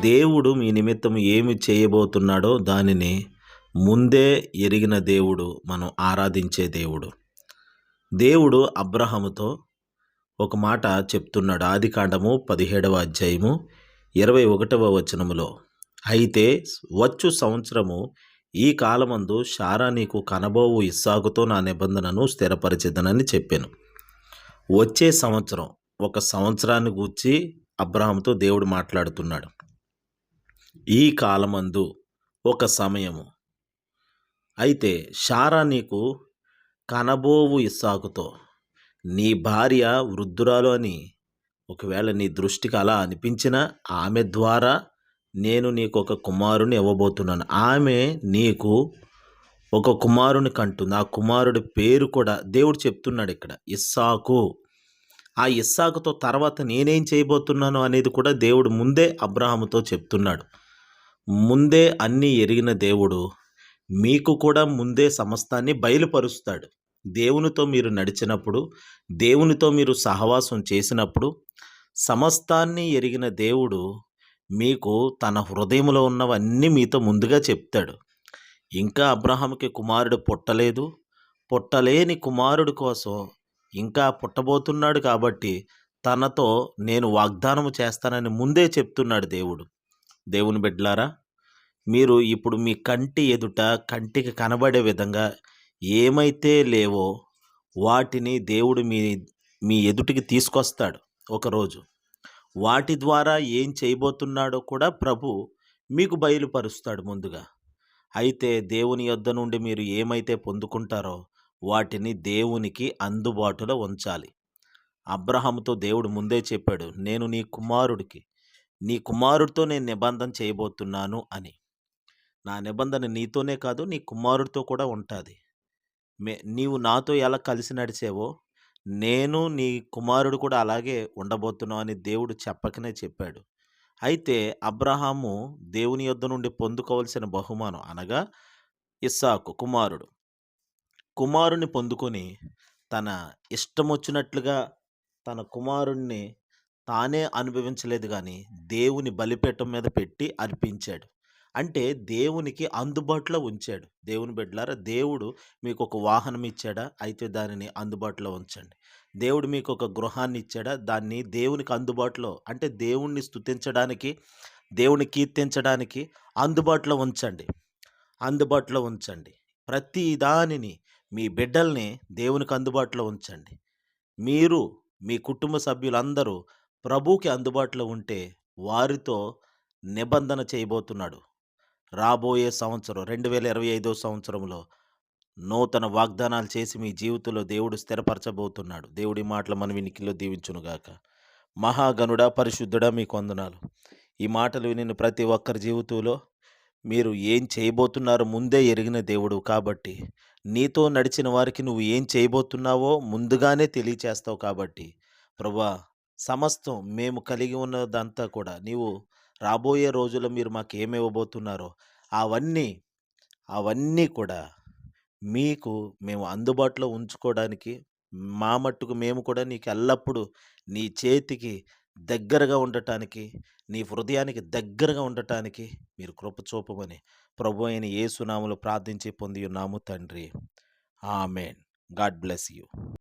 దేవుడు మీ నిమిత్తం ఏమి చేయబోతున్నాడో దానిని ముందే ఎరిగిన దేవుడు మనం ఆరాధించే దేవుడు. దేవుడు అబ్రహముతో ఒక మాట చెప్తున్నాడు. ఆదికాండము పదిహేడవ అధ్యాయము ఇరవై ఒకటవ వచనములో. అయితే వచ్చు సంవత్సరము ఈ కాలమందు షారా నీకు కనబోవు ఇస్సాకుతో నా నిబంధనను స్థిరపరిచిదనని చెప్పాను. వచ్చే సంవత్సరం ఒక సంవత్సరాన్ని గూర్చి అబ్రహాంతో దేవుడు మాట్లాడుతున్నాడు. ఈ కాలమందు ఒక సమయము. అయితే షారా నీకు కనబోవు ఇస్సాకుతో నీ భార్య వృద్ధురాలు అని ఒకవేళ నీ దృష్టికి అలా అనిపించినా ఆమె ద్వారా నేను నీకు ఒక కుమారుని ఇవ్వబోతున్నాను. ఆమె నీకు ఒక కుమారుని కంటుంది ఆ కుమారుడి పేరు కూడా దేవుడు చెప్తున్నాడు ఇక్కడ ఇస్సాకు. ఆ ఇస్సాకుతో తర్వాత నేనేం చేయబోతున్నాను అనేది కూడా దేవుడు ముందే అబ్రహాముతో చెప్తున్నాడు. ముందే అన్నీ ఎరిగిన దేవుడు మీకు కూడా ముందే సమస్తాన్ని బయలుపరుస్తాడు. దేవునితో మీరు నడిచినప్పుడు దేవునితో మీరు సహవాసం చేసినప్పుడు సమస్తాన్ని ఎరిగిన దేవుడు మీకు తన హృదయంలో ఉన్నవన్నీ మీతో ముందుగా చెప్తాడు. ఇంకా అబ్రహాంకి కుమారుడు పుట్టలేదు. పుట్టలేని కుమారుడు కోసం ఇంకా పుట్టబోతున్నాడు కాబట్టి తనతో నేను వాగ్దానము చేస్తానని ముందే చెప్తున్నాడు దేవుడు. దేవుని బిడ్డలారా మీరు ఇప్పుడు మీ కంటి ఎదుట కంటికి కనబడే విధంగా ఏమైతే లేవో వాటిని దేవుడు మీ మీ ఎదుటికి తీసుకొస్తాడు ఒకరోజు. వాటి ద్వారా ఏం చేయబోతున్నాడో కూడా ప్రభు మీకు బయలుపరుస్తాడు ముందుగా. అయితే దేవుని యొద్ద నుండి మీరు ఏమైతే పొందుకుంటారో వాటిని దేవునికి అందుబాటులో ఉంచాలి. అబ్రహాముతో దేవుడు ముందే చెప్పాడు నేను నీ కుమారుడికి నీ కుమారుడితో నేను నిబంధన చేయబోతున్నాను అని. నా నిబంధన నీతోనే కాదు నీ కుమారుడితో కూడా ఉంటుంది. మే నీవు నాతో ఎలా కలిసి నడిచేవో నేను నీ కుమారుడు కూడా అలాగే ఉండబోతున్నావు అని దేవుడు చెప్పకనే చెప్పాడు. అయితే అబ్రహాము దేవుని యొద్ద నుండి పొందుకోవలసిన బహుమానం అనగా ఇస్సాకు కుమారుడు. కుమారుని పొందుకొని తన ఇష్టం వచ్చినట్లుగా తన కుమారుణ్ణి తానే అనుభవించలేదు కానీ దేవుని బలిపీఠం మీద పెట్టి అర్పించాడు. అంటే దేవునికి అందుబాటులో ఉంచాడు. దేవుని బిడ్డలారా దేవుడు మీకు ఒక వాహనం ఇచ్చాడా? అయితే దానిని అందుబాటులో ఉంచండి. దేవుడు మీకు ఒక గృహాన్ని ఇచ్చాడా? దాన్ని దేవునికి అందుబాటులో అంటే దేవుణ్ణి స్థుతించడానికి దేవుని కీర్తించడానికి అందుబాటులో ఉంచండి. అందుబాటులో ఉంచండి. ప్రతి దానిని మీ బిడ్డల్ని దేవునికి అందుబాటులో ఉంచండి. మీరు మీ కుటుంబ సభ్యులందరూ ప్రభుకి అందుబాటులో ఉంటే వారితో నిబంధన చేయబోతున్నాడు. రాబోయే సంవత్సరం రెండు వేల ఇరవై ఐదో సంవత్సరంలో నూతన వాగ్దానాలు చేసి మీ జీవితంలో దేవుడు స్థిరపరచబోతున్నాడు. దేవుడి మాటలు మన వినికిలో దీవించునుగాక. మహాగనుడ పరిశుద్ధుడా మీకు వందనాలు. ఈ మాటలు విని ప్రతి ఒక్కరి జీవితంలో మీరు ఏం చేయబోతున్నారో ముందే ఎరిగిన దేవుడు కాబట్టి నీతో నడిచిన వారికి నువ్వు ఏం చేయబోతున్నావో ముందుగానే తెలియచేస్తావు కాబట్టి. ప్రభా సమస్తం మేము కలిగి ఉన్నదంతా కూడా నీవు రాబోయే రోజుల్లో మీరు మాకు ఏమి ఇవ్వబోతున్నారో అవన్నీ అవన్నీ కూడా మీకు మేము అందుబాటులో ఉంచుకోవడానికి మా మట్టుకు మేము కూడా నీకు ఎల్లప్పుడూ నీ చేతికి దగ్గరగా ఉండటానికి నీ హృదయానికి దగ్గరగా ఉండటానికి మీరు కృప చూపమని ప్రభు అయిన ఏ సునాములు ప్రార్థించి పొంది ఉన్నాము తండ్రి. ఆమెన్. God bless you.